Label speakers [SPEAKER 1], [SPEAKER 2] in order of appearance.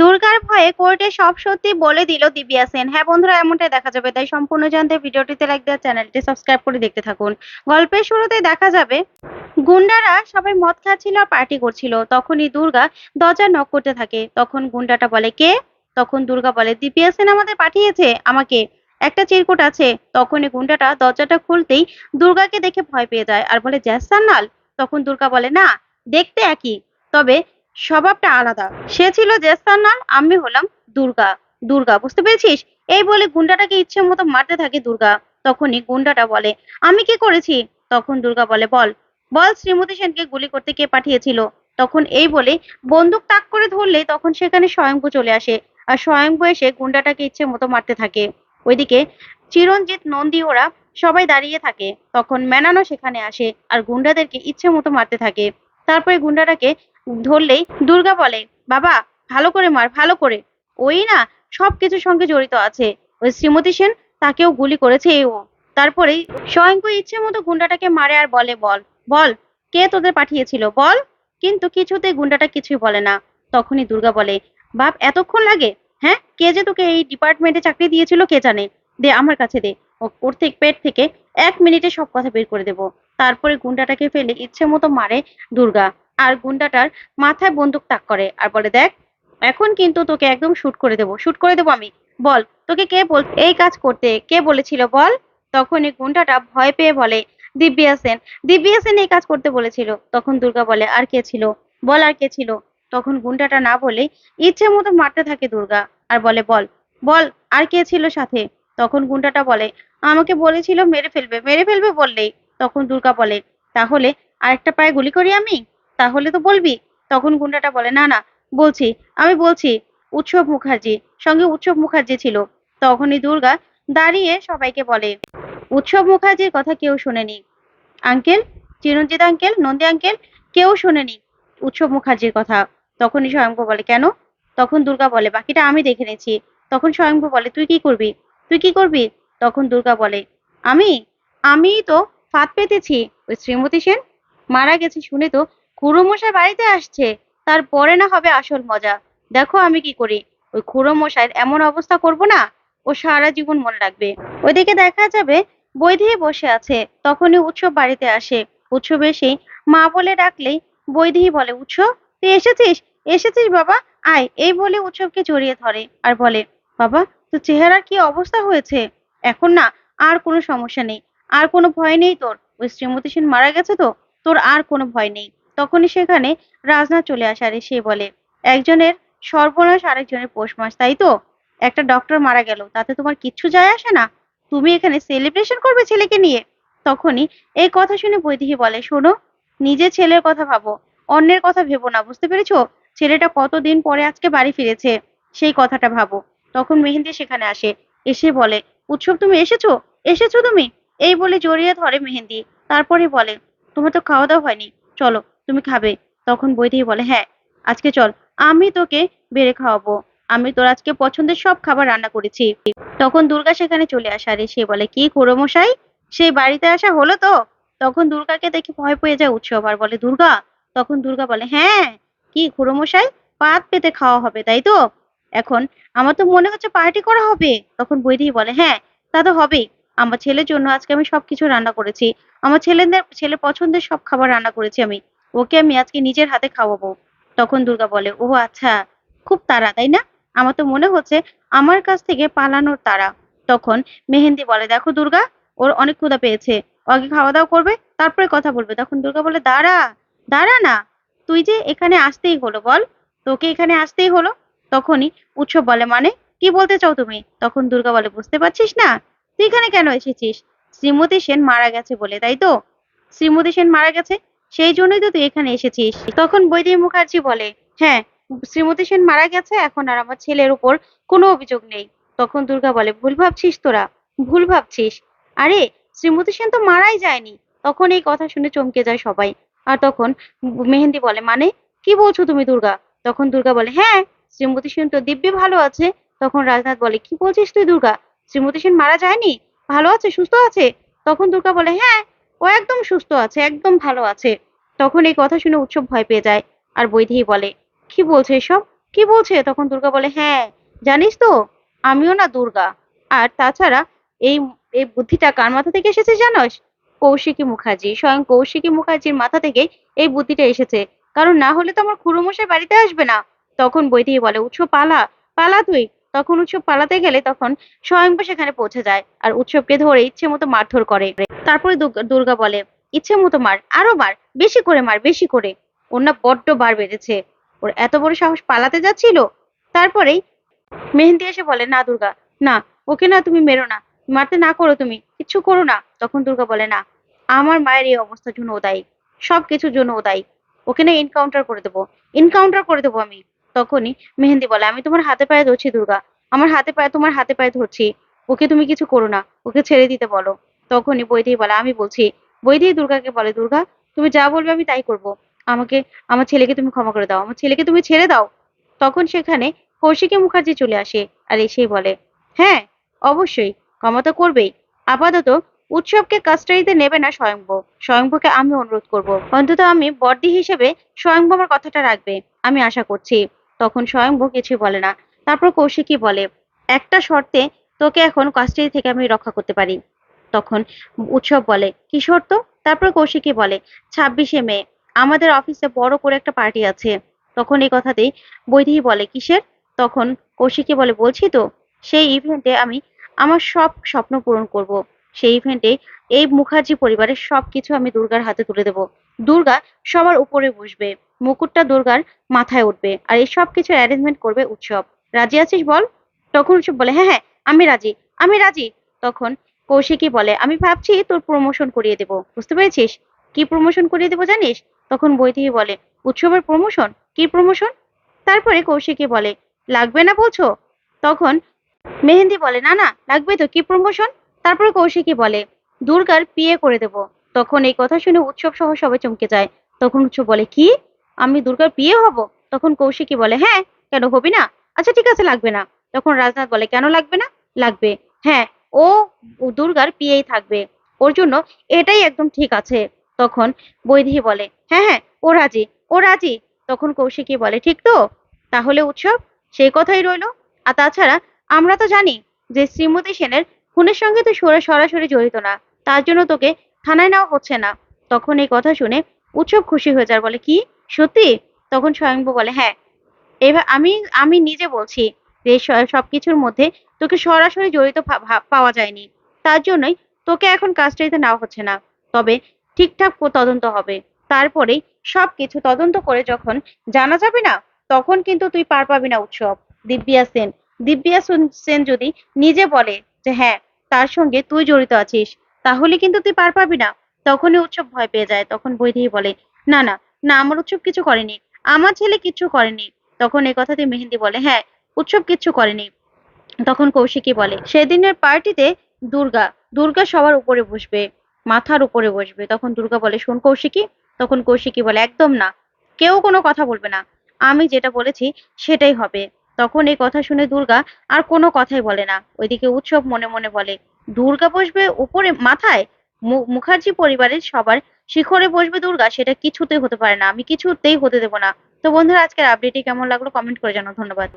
[SPEAKER 1] দুর্গার ভয়ে কোর্টে সব সত্যি বলে দিল দিব্যা সেন। হ্যাঁ বন্ধুরা, এমনটাই দেখা যাবে। তাই সম্পূর্ণ জানতে ভিডিওটিতে লাইক দেওয়ার চ্যানেলটি সাবস্ক্রাইব করে দেখতে থাকুন। গল্পের শুরুতে দেখা যাবে, গুন্ডারা সবাই মদ খাচ্ছিল আর পার্টি করছিল। তখনই দুর্গা দরজা নক করতে থাকে। তখন গুন্ডাটা বলে, কে? তখন দুর্গা বলে, দিব্যা সেন আমাদের পাঠিয়েছে, আমাকে একটা চিরকুট আছে। তখনই গুন্ডাটা দরজাটা খুলতেই দুর্গাকে দেখে ভয় পেয়ে যায়। আর বলে জ্যাস সান্নাল তখন দুর্গা বলে, না, দেখতে একই। তবে স্বভাবটা আলাদা। সে ছিল জেসান্নাল আমি হলাম দুর্গা। দুর্গা, বুঝতে পেরেছিস? এই বলে গুন্ডাটাকে ইচ্ছে মতো মারতে থাকে দুর্গা। তখনই গুন্ডাটা বলে, আমি কি করেছি? তখন দুর্গা বলে, বল। বল, শ্রীমতী সেনকে গুলি করতে কে পাঠিয়েছিল? তখন এই বলে, বন্দুক তাক করে ধরলে তখন সেখানে স্বয়ংভু চলে আসে। আর স্বয়ংভু এসে গুন্ডাটাকে ইচ্ছে মতো মারতে থাকে। ওইদিকে চিরঞ্জিত নন্দী ওরা সবাই দাঁড়িয়ে থাকে। তখন মেনানো সেখানে আসে আর গুন্ডাদেরকে ইচ্ছে মতো মারতে থাকে। তারপরে গুন্ডাটাকে ধরলেই দুর্গা বলে, বাবা, ভালো করে মার, ভালো করে। ওই না, সব কিছুর সঙ্গে জড়িত আছে। ওই শ্রীমতী সেন তাকেও গুলি করেছে ও তারপরেই স্বয়ংক্রিয় ইচ্ছে মতো গুন্ডাটাকে মারে আর বলে, বল বল, কে তোদের পাঠিয়েছিল, বল? কিন্তু কিছুতে গুন্ডাটা কিছুই বলে না। তখনই দুর্গা বলে, বাপ, এতক্ষণ লাগে? হ্যাঁ কে যে তোকে এই ডিপার্টমেন্টে চাকরি দিয়েছিল কে জানে? দে, আমার কাছে দে। ওর থেকে, পেট থেকে এক মিনিটে সব কথা বের করে দেবো। তারপরে গুন্ডাটাকে ফেলে ইচ্ছে মতো মারে দুর্গা। আর গুন্ডাটার মাথায় বন্দুক তাক করে আর বলে, দেখ, এখন কিন্তু তোকে একদম শুট করে দেবো শুট করে দেবো আমি। বল, তোকে কে বল, এই কাজ করতে কে বলেছিল, বল? তখন এই গুন্ডাটা ভয় পেয়ে বলে দিব্যা সেন দিব্যা সেন এই কাজ করতে বলেছিল। তখন দুর্গা বলে, আর কে ছিল? বল, আর কে ছিল? তখন গুন্ডাটা না বলে, ইচ্ছে মতো মারতে থাকে দুর্গা। আর বলে, বল বল, আর কে ছিল সাথে? তখন গুন্ডাটা বলে, আমাকে বলেছিল মেরে ফেলবে মেরে ফেলবে বললেই। তখন দুর্গা বলে, তাহলে আরেকটা পায়ে গুলি করি আমি? তাহলে তো বলবি? তখন গুন্ডাটা বলে, না না, বলছি, আমি বলছি, উৎসব মুখার্জি, সঙ্গে উৎসব মুখার্জি ছিল। তখনই দুর্গা দাঁড়িয়ে সবাইকে বলে, উৎসব মুখার্জির কথা কেউ শোনেনি। Uncle, Chiranjit uncle, Nandi uncle, কেউ শোনেনি উৎসব মুখার্জির কথা। তখনই স্বয়ংভু বলে, কেন? তখন দুর্গা বলে, বাকিটা আমি দেখে নিয়েছি। তখন স্বয়ংভু বলে, তুই কি করবি? তুই কি করবি? তখন দুর্গা বলে, আমি? আমি তো ফাঁদ পেতেছি। ওই শ্রীমতী সেন? মারা গেছে শুনে তো খুড়ো মশাই বাড়িতে আসছে তারপরে না হবে আসল মজা। দেখো আমি কি করি। ওই খুড়ো মশাইয়ের এমন অবস্থা করব না, ও সারা জীবন মনে রাখবে। ওইদিকে দেখা যাবে বৈধি বসে আছে, তখনই উৎসব বাড়িতে আসে। উৎসব এসেই মা বলে ডাকলেই বৈধি বলে উৎসব তুই এসেছিস? এসেছিস বাবা? আয়, এই বলে উৎসবকে জড়িয়ে ধরে আর বলে, বাবা, তোর চেহারার কি অবস্থা হয়েছে? এখন না আর কোনো সমস্যা নেই। আর কোনো ভয় নেই তোর? ওই শ্রীমতী সেন মারা গেছে তো? তোর আর কোনো ভয় নেই। তখনই সেখানে রাজনাথ চলে আসে আর সে বলে, একজনের সর্বনাশ আরেকজনের পৌষ মাস তাই তো? একটা ডক্টর মারা গেল, তাতে তোমার কিচ্ছু যায় আসে না? তুমি এখানে সেলিব্রেশন করবে ছেলেকে নিয়ে? তখনই এই কথা শুনে বৈদেহী বলে, শোনো নিজের ছেলের কথা ভাবো, অন্যের কথা ভেবো না, বুঝতে পেরেছ? ছেলেটা কতদিন পরে আজকে বাড়ি ফিরেছে, সেই কথাটা ভাবো। তখন মেহেন্দি সেখানে আসে, এসে বলে, উৎসব, তুমি এসেছ? এসেছ তুমি? এই বলে জড়িয়ে ধরে মেহেন্দি, তারপরে বলে, তোমার তো খাওয়া দাওয়া হয়নি, চলো তুমি খাবে। তখন বৈদেহী বলে হ্যাঁ আজকে চল, আমি তোকে বেড়ে খাওয়াবো। আমি তোর আজকে পছন্দের সব খাবার রান্না করেছি। তখন দুর্গা সেখানে চলে আসে আর সে বলে, কি মশাই? সেই বাড়িতে আসা হলো তো? তখন দুর্গাকে দেখে ভয় পেয়ে যায় উৎসব আর বলে, দুর্গা? তখন দুর্গা বলে হ্যাঁ কি মশাই? পাত পেতে খাওয়া হবে, তাই তো? এখন আমার তো মনে হচ্ছে পার্টি করা হবে। তখন বৈদেহী বলে হ্যাঁ তা তো হবেই। আমার ছেলের জন্য আজকে আমি সবকিছু রান্না করেছি। আমার ছেলেদের ছেলে পছন্দের সব খাবার রান্না করেছি আমি। ওকে আমি আজকে নিজের হাতে খাওয়াবো। তখন দুর্গা বলে ও আচ্ছা খুব তারা তাই না? আমার তো মনে হচ্ছে আমার কাছ থেকে পালানোর তারা তখন মেহেন্দি বলে, দেখো দুর্গা, ওর অনেক ক্ষুধা পেয়েছে। আগে খাওয়া দাওয়া করবে, তারপরে কথা বলবে। তখন দুর্গা বলে, দাঁড়া দাঁড়া না, তুই যে এখানে আসতেই হলো, বল, তোকে এখানে আসতেই হলো? তখনই উৎসব বলে মানে কি বলতে চাও তুমি? তখন দুর্গা বলে, বুঝতে পারছিস না, তুই এখানে কেন এসেছিস? শ্রীমতী সেন মারা গেছে বলে, তাই তো? শ্রীমতী সেন মারা গেছে? সেই জন্যই তো তুই এখানে এসেছিস। তখন বৈদেহী মুখার্জি বলে হ্যাঁ শ্রীমতী সেন মারা গেছে, এখন আর আমার ছেলের উপর কোনো অভিযোগ নেই। তখন দুর্গা বলে, ভুল ভাবছিস তোরা, ভুল ভাবছিস। আরে, শ্রীমতী সেন তো মারাই যায়নি। তখন এই কথা শুনে চমকে যায় সবাই। আর তখন মেহেন্দি বলে মানে? কি বলছো তুমি দুর্গা? তখন দুর্গা বলে হ্যাঁ শ্রীমতী সেন তো দিব্যি ভালো আছে। তখন রাজনাথ বলে, কি বলছিস তুই দুর্গা? শ্রীমতী সেন মারা যায়নি? ভালো আছে, সুস্থ আছে? তখন দুর্গা বলে হ্যাঁ ও একদম সুস্থ আছে, একদম ভালো আছে। তখন এই কথা শুনে উৎসব ভয় পেয়ে যায় আর বৈদেহী বলে, কি বলছে এসব? কি বলছে? তখন দুর্গা বলে হ্যাঁ জানিস তো, আমিও না দুর্গা। আর তাছাড়া এই এই বুদ্ধিটা কার মাথা থেকে এসেছে জানোস? কৌশিকী মুখার্জি, স্বয়ং কৌশিকী মুখার্জির মাথা থেকে এই বুদ্ধিটা এসেছে। কারণ না হলে তো আমার খুড়োমশাই বাড়িতে আসবে না। তখন বৈদেহী বলে উৎসব পালা পালা তুই। তখন উৎসব পালাতে গেলে তখন স্বয়ংবর সেখানে পৌঁছে যায় আর উৎসবকে ধরে ইচ্ছে মতো মারধর করে। তারপরে দুর্গা- বলে, ইচ্ছে মতো মার, আরও মার, বেশি করে মার, বেশি করে। ওর না বড্ড বার বেড়েছে ওর এত বড় সাহস পালাতে যাচ্ছিল। তারপরেই মেহেন্দি এসে বলে, না দুর্গা, না, ওকে না তুমি মেরো না, মারতে না করো তুমি, কিচ্ছু করো না। তখন দুর্গা বলে, না, আমার মায়ের এই অবস্থার জন্য ও দায়ী সব কিছুর জন্য ও দায়ী। ওকে না এনকাউন্টার করে দেবো এনকাউন্টার করে দেবো আমি। তখনই মেহেন্দি বলে, আমি তোমার হাতে পায়ে ধরছি, দুর্গা। আমার হাতে পায়ে, তোমার হাতে পায়ে ধরছি। ওকে তুমি কিছু করো না। ওকে ছেড়ে দিতে বলো। তখনই বৈদেহী বলে, আমি বলছি। বৈদেহী দুর্গাকে বলে, দুর্গা, তুমি যা বলবে আমি তাই করব। আমাকে, আমার ছেলেকে তুমি ক্ষমা করে দাও। আমার ছেলেকে তুমি ছেড়ে দাও। তখন সেখানে কৌশিকী মুখার্জি চলে আসে আর এসেই বলে হ্যাঁ অবশ্যই, ক্ষমা তো করবেই। আপাতত উৎসবকে কাস্টাডিতে নেবে না স্বয়ংভ। স্বয়ংভকে আমি অনুরোধ করব। অন্তত আমি বর্দি হিসেবে স্বয়ংভ আমার কথাটা রাখবে, আমি আশা করছি। তখন স্বয়ংভ কিছু বলে না। তারপর কৌশিকী বলে, একটা শর্তে তোকে এখন কাস্টাডি থেকে আমি রক্ষা করতে পারি। তখন উৎসব বলে, কি শর্ত? তারপর কৌশিকী বলে, ছাব্বিশে মে, আমাদের অফিসে বড় করে একটা পার্টি আছে। তখন এই কথাতেই বৈদেহী বলে, কিসের? তখন কৌশিকী বলে, বলছি তো, সেই ইভেন্টে আমি আমার সব স্বপ্ন পূরণ করব। সেই ইভেন্টে এই মুখার্জি পরিবারের সব কিছু আমি দুর্গার হাতে তুলে দেব। দুর্গা সবার উপরে বসবে। মুকুটটা দুর্গার মাথায় উঠবে আর এই সব কিছু অ্যারেঞ্জমেন্ট করবে উৎসব। রাজি আছিস বল? তখন উৎসব বলে হ্যাঁ হ্যাঁ আমি রাজি আমি রাজি। তখন কৌশিকী বলে, আমি ভাবছি তোর প্রমোশন করিয়ে দেব, বুঝতে পেরেছিস? কি প্রমোশন করিয়ে দেবো জানিস? তখন বৈদেহী বলে, উৎসবের প্রমোশন কি প্রমোশন তারপরে কৌশিকী বলে, লাগবে না বলছো? তখন মেহেন্দি বলে, না না, লাগবে তো, কি প্রমোশন তারপরে কৌশিকী বলে, দুর্গার বিয়ে করে দেব। তখন এই কথা শুনে উৎসব সহ সবাই চমকে যায়। তখন উৎসব বলে, কি? আমি দুর্গার বিয়ে হব? তখন কৌশিকী বলে হ্যাঁ কেন হবি না? আচ্ছা ঠিক আছে, লাগবে না। তখন রাজনাথ বলে, কেন লাগবে না? লাগবে। হ্যাঁ ও দুর্গার বিয়েই থাকবে। ওর জন্য এটাই একদম ঠিক আছে। তখন বৈদেহী বলে হ্যাঁ হ্যাঁ ও রাজি ও রাজি। তখন কৌশিকী বলে, ঠিক তো, তাহলে উৎসব সেই কথাই রইল। আর তাছাড়া আমরা তো জানি যে শ্রীমতী সেনের খুনের সঙ্গে তো সরা- সরাসরি জড়িত না, তার জন্য তোকে থানায় নেওয়া হচ্ছে না। তখন এই কথা শুনে উৎসব খুশি হয়ে যায়, বলে কি? সত্যি? তখন স্বয়ংভু বলে হ্যাঁ। এবার আমি আমি নিজে বলছি যে সবকিছুর মধ্যে তোকে সরাসরি জড়িত পাওয়া যায়নি। তার জন্যই তোকে এখন কাস্টাডিতে নেওয়া হচ্ছে না। তবে ঠিকঠাক তদন্ত হবে। তারপরেই সবকিছু তদন্ত করে যখন জানা যাবে না, তখন কিন্তু তুই পার পাবি না উৎসব। দিব্যা সেন দিব্যা সেন যদি নিজে বলে যে হ্যাঁ তার সঙ্গে তুই জড়িত আছিস, তাহলে কিন্তু তুই পার পাবি না। তখনই উৎসব ভয় পেয়ে যায়। তখন বৈদেহী বলে, না না না, আমার উৎসব কিছু করেনি। আমার ছেলে কিচ্ছু করেনি। তখন এই কথাতে মেহেন্দি বলে হ্যাঁ উৎসব কিছু করেনি। তখন কৌশিকী বলে, সেদিনের পার্টিতে দুর্গা দুর্গা সবার উপরে বসবে, মাথার উপরে বসবে। তখন দুর্গা বলে, শোন কৌশিকী। তখন কৌশিকী বলে, একদম না, কেউ কোনো কথা বলবে না। আমি যেটা বলেছি সেটাই হবে। তখন এই কথা শুনে দুর্গা আর কোনো কথাই বলে না। ওইদিকে উৎসব মনে মনে বলে, দুর্গা বসবে উপরে, মাথায়? মুখার্জি পরিবারের সবার শিখরে বসবে দুর্গা সেটা কিছুতেই হতে পারে না। আমি কিছুতেই হতে দেবো না। তো বন্ধুরা, আজকের আপডেটটি কেমন লাগল? কমেন্ট করে জানাও। ধন্যবাদ।